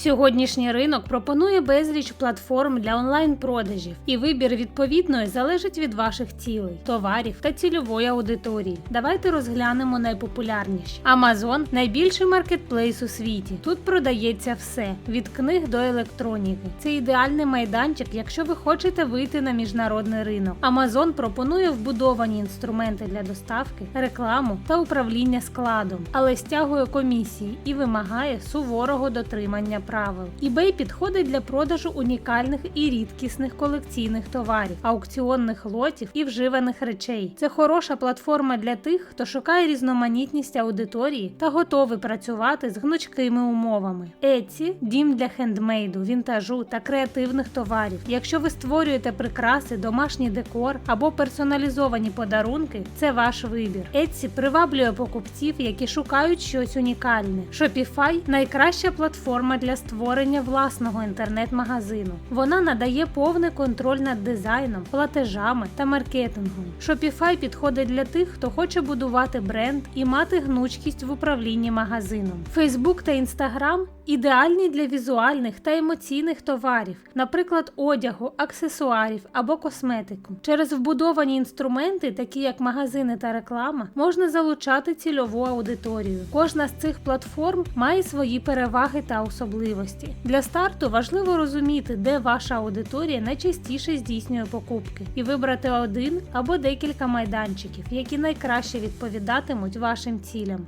Сьогоднішній ринок пропонує безліч платформ для онлайн-продажів, і вибір відповідної залежить від ваших цілей, товарів та цільової аудиторії. Давайте розглянемо найпопулярніші. Amazon – найбільший маркетплейс у світі. Тут продається все від книг до електроніки. Це ідеальний майданчик, якщо ви хочете вийти на міжнародний ринок. Amazon пропонує вбудовані інструменти для доставки, рекламу та управління складом, але стягує комісії і вимагає суворого дотримання правил. eBay підходить для продажу унікальних і рідкісних колекційних товарів, аукціонних лотів і вживаних речей. Це хороша платформа для тих, хто шукає різноманітність аудиторії та готовий працювати з гнучкими умовами. Etsy – дім для хендмейду, вінтажу та креативних товарів. Якщо ви створюєте прикраси, домашній декор або персоналізовані подарунки, це ваш вибір. Etsy приваблює покупців, які шукають щось унікальне. Shopify – найкраща платформа для створення власного інтернет-магазину. Вона надає повний контроль над дизайном, платежами та маркетингом. Shopify підходить для тих, хто хоче будувати бренд і мати гнучкість в управлінні магазином. Facebook та Instagram ідеальні для візуальних та емоційних товарів, наприклад, одягу, аксесуарів або косметику. Через вбудовані інструменти, такі як магазини та реклама, можна залучати цільову аудиторію. Кожна з цих платформ має свої переваги та особливості. Для старту важливо розуміти, де ваша аудиторія найчастіше здійснює покупки, і вибрати один або декілька майданчиків, які найкраще відповідатимуть вашим цілям.